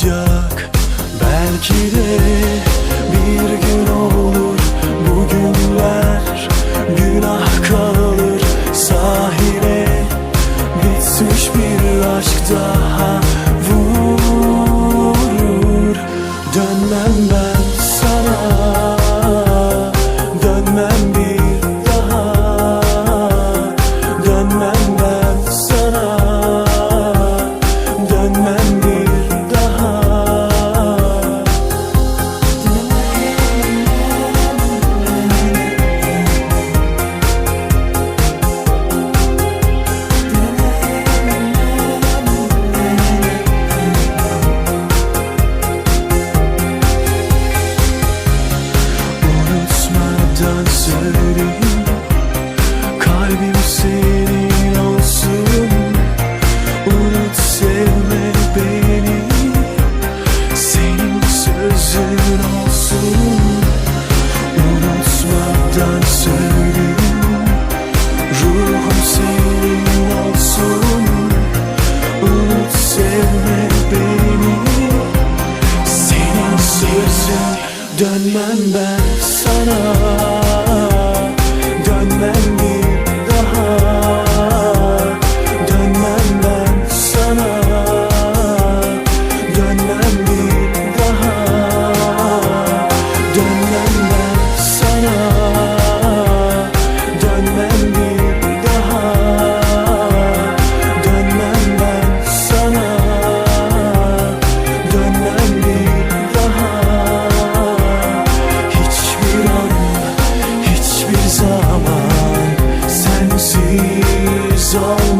olacak. Belki de bir gün olur bugünler Günah kalır sahile. Bitmiş bir aşk daha. Dönmem ben sana zaman Sensiz olmaz.